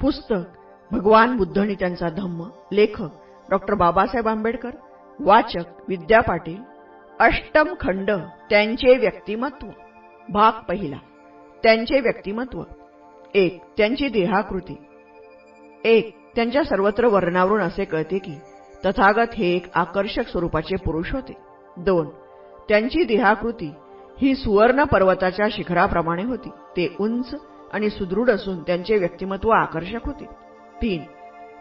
पुस्तक भगवान बुद्ध आणि त्यांचा धम्म लेखक डॉक्टर बाबासाहेब आंबेडकर वाचक विद्या पाटील अष्टम खंड त्यांचे व्यक्तिमत्व भाग पहिला त्यांचे व्यक्तिमत्व एक त्यांची देहाकृती एक त्यांच्या सर्वत्र वर्णावरून असे कळते की तथागत हे एक आकर्षक स्वरूपाचे पुरुष होते. दोन त्यांची देहाकृती ही सुवर्ण पर्वताच्या शिखराप्रमाणे होती. ते उंच आणि सुदृढ असून त्यांचे व्यक्तिमत्व आकर्षक होते. तीन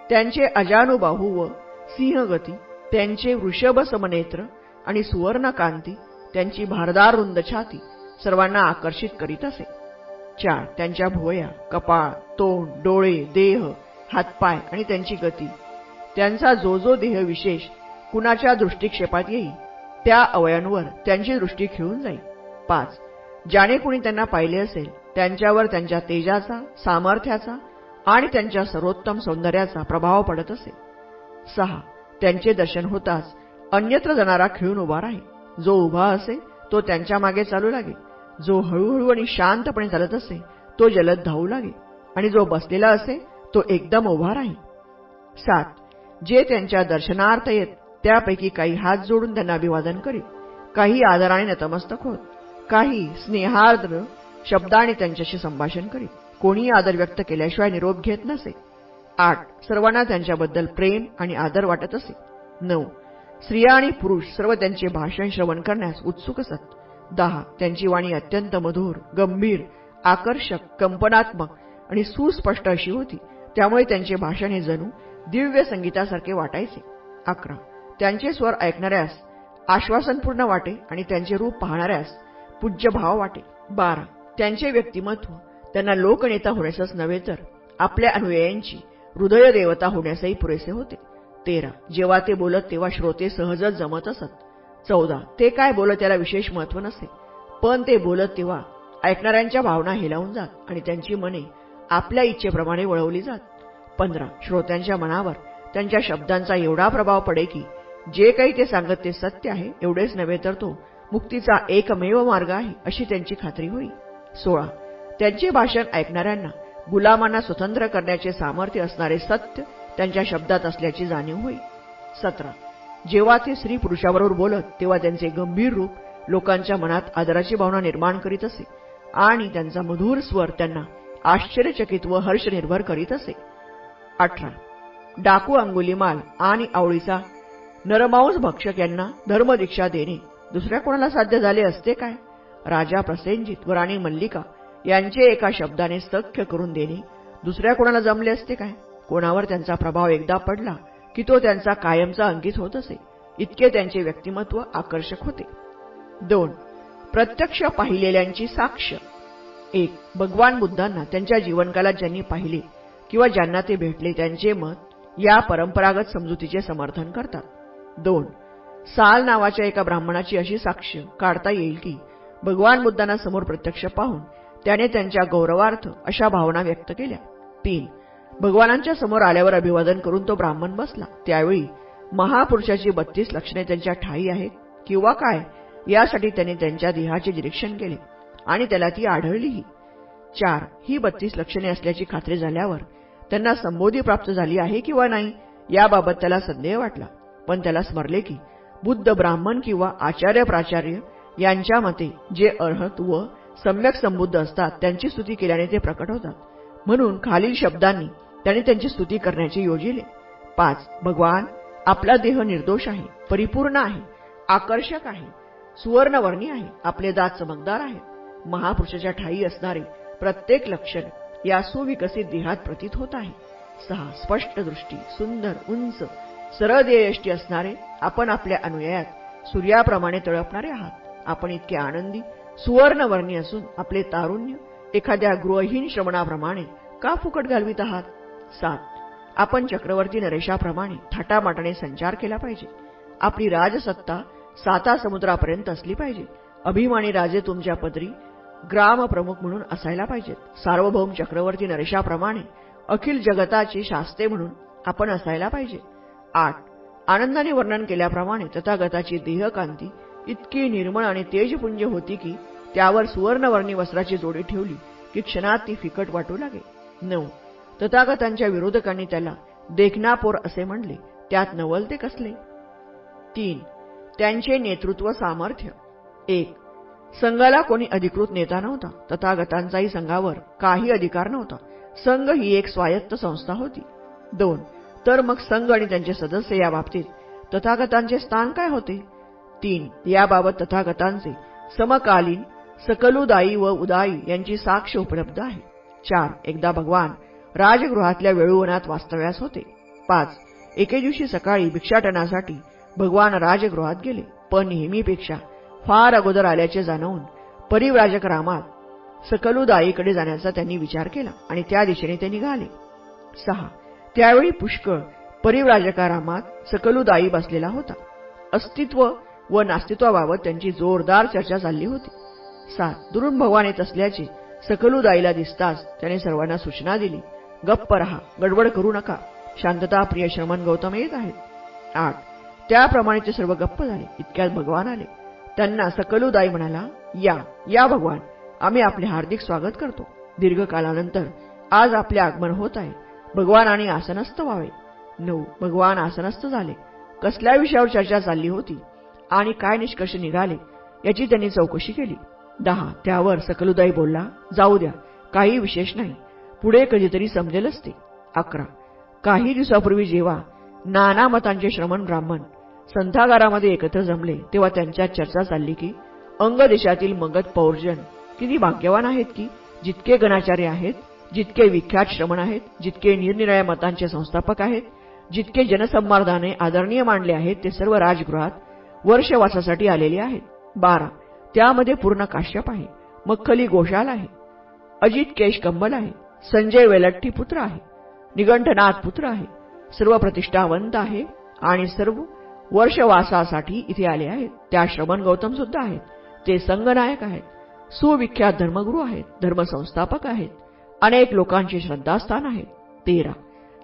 त्यांचे अजानुबाहू व सिंहगती त्यांचे वृषभ समनेत्र आणि सुवर्णकांती त्यांची भारदार रुंद छाती सर्वांना आकर्षित करीत असे. चार त्यांच्या भुवया कपाळ तोंड डोळे देह हातपाय आणि त्यांची गती. त्यांचा जो जो देह विशेष कुणाच्या दृष्टिक्षेपात येईल त्या अवयांवर त्यांची दृष्टी खेळून जाईल. पाच ज्याने कुणी त्यांना पाहिले असेल त्यांच्यावर त्यांच्या तेजाचा सामर्थ्याचा आणि त्यांच्या सर्वोत्तम सौंदर्याचा प्रभाव पडत असे. सहा. त्यांचे दर्शन होताच अन्यत्र जाणारा खिळून उभा राहील. जो उभा असे तो त्यांच्या मागे चालू लागेल जो हळूहळू आणि शांतपणे चालत असे तो जलद धावू लागेल आणि जो बसलेला असे तो एकदम उभा राहील. सात. जे त्यांच्या दर्शनार्थ येत त्यापैकी काही हात जोडून त्यांना अभिवादन करीत काही आदराने नतमस्तक होत. काही स्नेहार्द्र शब्दाने त्यांच्याशी संभाषण करीत. कोणीही आदर व्यक्त केल्याशिवाय निरोप घेत नसे. आठ. सर्वांना त्यांच्याबद्दल प्रेम आणि आदर वाटत असे. नऊ. स्त्रिया आणि पुरुष सर्व त्यांचे भाषण श्रवण करण्यास उत्सुक असत. दहा. त्यांची वाणी अत्यंत मधुर गंभीर आकर्षक कंपनात्मक आणि सुस्पष्ट अशी होती. त्यामुळे त्यांचे भाषण हे जणू दिव्य संगीतासारखे वाटायचे. अकरा. त्यांचे स्वर ऐकणाऱ्यास आश्वासनपूर्ण वाटे आणि त्यांचे रूप पाहणाऱ्यास पूज्यभाव वाटे. बारा. त्यांचे व्यक्तिमत्व त्यांना लोकनेता होण्यासच नव्हे तर आपल्या अनुयायांची हृदयदेवता होण्यासही पुरेसे होते. तेरा. जेव्हा ते बोलत तेव्हा श्रोते सहजच जमत असत. चौदा. ते काय बोलत त्याला विशेष महत्त्व नसे. पण ते बोलत तेव्हा ऐकणाऱ्यांच्या भावना हेलावून जात आणि त्यांची मने आपल्या इच्छेप्रमाणे वळवली जात. पंधरा. श्रोत्यांच्या मनावर त्यांच्या शब्दांचा एवढा प्रभाव पडे की जे काही ते सांगत ते सत्य आहे एवढेच नव्हे तर तो मुक्तीचा एकमेव मार्ग आहे अशी त्यांची खात्री होईल सोळा. त्यांचे भाषण ऐकणाऱ्यांना गुलामांना स्वतंत्र करण्याचे सामर्थ्य असणारे सत्य त्यांच्या शब्दात असल्याची जाणीव होई. सतरा. जेव्हा ते स्त्री पुरुषाबरोबर बोलत तेव्हा त्यांचे गंभीर रूप लोकांच्या मनात आदराची भावना निर्माण करीत असे आणि त्यांचा मधुर स्वर त्यांना आश्चर्यचकित व हर्ष निर्भर करीत असे. अठरा. डाकू अंगुलीमाल आणि आवळीचा नरमांस भक्षक यांना धर्मदीक्षा देणे दुसऱ्या कोणाला साध्य झाले असते काय? राजा प्रसेनजित व राणी मल्लिका यांचे एका शब्दाने सख्य करून देणे दुसऱ्या कोणाला जमले असते काय? कोणावर त्यांचा प्रभाव एकदा पडला की तो त्यांचा कायमचा अंकित होत असे. इतके त्यांचे व्यक्तिमत्व आकर्षक होते. दोन प्रत्यक्ष पाहिलेल्यांची साक्ष. एक भगवान बुद्धांना त्यांच्या जीवनकालात ज्यांनी पाहिले किंवा ज्यांना ते भेटले त्यांचे मत या परंपरागत समजुतीचे समर्थन करतात. दोन साल नावाच्या एका ब्राह्मणाची अशी साक्ष काढता येईल की भगवान बुद्धांना समोर प्रत्यक्ष पाहून त्याने त्यांच्या गौरवार्थ अशा भावना व्यक्त केल्या. तीन भगवानांच्या समोर आल्यावर अभिवादन करून तो ब्राह्मण बसला. त्यावेळी महापुरुषाची बत्तीस लक्षणे त्यांच्या ठाई आहेत किंवा काय यासाठी त्यांनी त्यांच्या देहाचे निरीक्षण केले आणि त्याला ती आढळलीही. चार ही बत्तीस लक्षणे असल्याची खात्री झाल्यावर त्यांना संबोधी प्राप्त झाली आहे किंवा नाही याबाबत त्याला संदेह वाटला. पण त्याला स्मरले की बुद्ध ब्राह्मण किंवा आचार्य प्राचार्य यांच्या मते जे अर्हत व सम्यक संबुद्ध असतात त्यांची स्तुती केल्याने ते प्रकट होतात. म्हणून खालील शब्दांनी त्यांनी त्यांची स्तुती करण्याचे योजिले पाच भगवान आपला देह निर्दोष आहे परिपूर्ण आहे आकर्षक आहे सुवर्णवर्णी आहे आपले दात चमकदार आहे महापुरुषाच्या ठाई असणारे प्रत्येक लक्षण या सुविकसित देहात प्रतीत होत आहे. सहा स्पष्ट दृष्टी सुंदर उंच सरळ देयष्टी असणारे आपण आपल्या अनुयायात सूर्याप्रमाणे तळपणारे आहात. आपण इतके आनंदी सुवर्णवर्णी असून आपले तारुण्य एखाद्या गृहहीन श्रवणाप्रमाणे का फुकट घालवित आहात? सात. आपण चक्रवर्ती नरेशाप्रमाणे थाटामाटाने संचार केला पाहिजे. आपली राजसत्ता साता समुद्रापर्यंत असली पाहिजे. अभिमानी राजे तुमच्या पदरी ग्रामप्रमुख म्हणून असायला पाहिजेत. सार्वभौम चक्रवर्ती नरेशाप्रमाणे अखिल जगताचे शास्ते म्हणून आपण असायला पाहिजे. आठ. आनंदाने वर्णन केल्याप्रमाणे तथागताची देहकांती इतकी निर्मळ आणि तेजपुंज होती की त्यावर सुवर्णवर्णी वस्त्राची जोडी ठेवली की क्षणात ती फिकट वाटू लागे. नऊ. तथागतांच्या विरोधकांनी त्याला देखनापोर असे म्हणले त्यात नवलते कसले? तीन. त्यांचे नेतृत्व सामर्थ्य. एक. संघाला कोणी अधिकृत नेता नव्हता. तथागतांचाही संघावर काही अधिकार नव्हता. संघ ही एक स्वायत्त संस्था होती. दोन. तर मग संघ आणि त्यांचे सदस्य या बाबतीत तथागतांचे स्थान काय होते? तीन याबाबत तथागतांचे समकालीन सकलुदायी व उदायी यांची साक्ष उपलब्ध आहे. चार एकदा भगवान राजगृहातल्या वेळुवनात वास्तव्यास होते. पाच एके दिवशी सकाळी भिक्षाटनासाठी भगवान राजगृहात गेले पण नेहमीपेक्षा फार अगोदर आल्याचे जाणवून परिव्राजक रामात सकलुदाईकडे जाण्याचा त्यांनी विचार केला आणि त्या दिशेने ते निघाले. सहा त्यावेळी पुष्कळ परिव्राजकारामात सकलुदाई बसलेला होता. अस्तित्व व नास्तित्वाबाबत त्यांची जोरदार चर्चा चालली होती. सात दुरून भगवान येत असल्याचे सकलुदाईला दिसताच त्याने सर्वांना सूचना दिली. गप्प रहा गडबड करू नका. शांतता प्रिय श्रमण गौतम येत आहेत. आठ त्याप्रमाणे ते सर्व गप्प झाले. इतक्यात भगवान आले. त्यांना सकलुदाई म्हणाला या या भगवान. आम्ही आपले हार्दिक स्वागत करतो. दीर्घकालानंतर आज आपले आगमन होत आहे. भगवान आणि आसनस्थ व्हावे. नऊ भगवान आसनस्थ झाले. कसल्या विषयावर चर्चा चालली होती? आणि काय निष्कर्ष निघाले याची त्यांनी चौकशी केली. दहा त्यावर सकलुदाई बोलला जाऊ द्या काही विशेष नाही. पुढे कधीतरी समजेलच ते अकरा काही दिवसापूर्वी जेव्हा नाना मतांचे श्रमण ब्राह्मण संथागारामध्ये एकत्र जमले तेव्हा त्यांच्यात चर्चा चालली की अंग देशातील मगध पौर्जन किती भाग्यवान आहेत की? जितके गणाचार्य आहेत जितके विख्यात श्रमण आहेत जितके निरनिराळ्या मतांचे संस्थापक आहेत जितके जनसंमार्दाने आदरणीय मांडले आहेत ते सर्व राजगृहात वर्षवासासाठी आलेले आहेत बारा. त्यामध्ये पूर्ण काश्यप आहे. मख्खली घोषाल आहे. अजित केश कंबल आहे. संजय वेलट्टी पुत्र आहे. निगंठनाथ पुत्र आहे. सर्व प्रतिष्ठावंत आहे आणि सर्व वर्षवासासाठी इथे आले आहेत. त्या श्रवण गौतम सुद्धा आहेत. ते संगनायक आहेत. सुविख्यात धर्मगुरू आहेत. धर्मसंस्थापक आहेत. अनेक लोकांचे श्रद्धास्थान आहेत तेरा.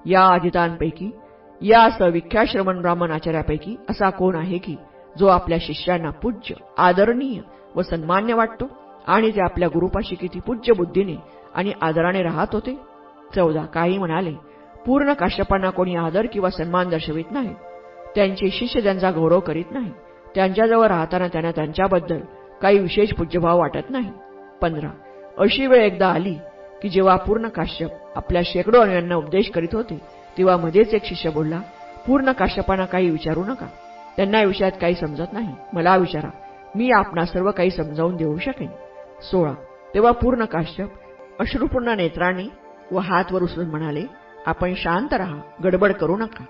या अधितांपैकी या सविख्यात श्रमण ब्राह्मण आचार्यापैकी असा कोण आहे की जो आपल्या शिष्यांना पूज्य आदरणीय व सन्मान्य वाटतो आणि ते आपल्या गुरुपाशी किती पूज्य बुद्धीने आणि आदराने राहत होते. चौदा काही म्हणाले पूर्ण काश्यपांना कोणी आदर किंवा सन्मान दर्शवित नाही. त्यांचे शिष्य त्यांचा गौरव करीत नाही त्यांच्याजवळ राहताना त्यांना त्यांच्याबद्दल काही विशेष पूज्यभाव वाटत नाही. पंधरा अशी वेळ एकदा आली की जेव्हा पूर्ण काश्यप आपल्या शेकडो अनुयांना उपदेश करीत होते तेव्हा मध्येच एक शिष्य बोलला पूर्ण काश्यपांना काही विचारू नका. त्यांना या विषयात काही समजत नाही. मला विचारा मी आपणा सर्व काही समजावून देऊ शकेन? सोळा. तेव्हा पूर्ण काश्यप अश्रुपूर्ण नेत्राने व हात वर उचलून म्हणाले आपण शांत राहा गडबड करू नका.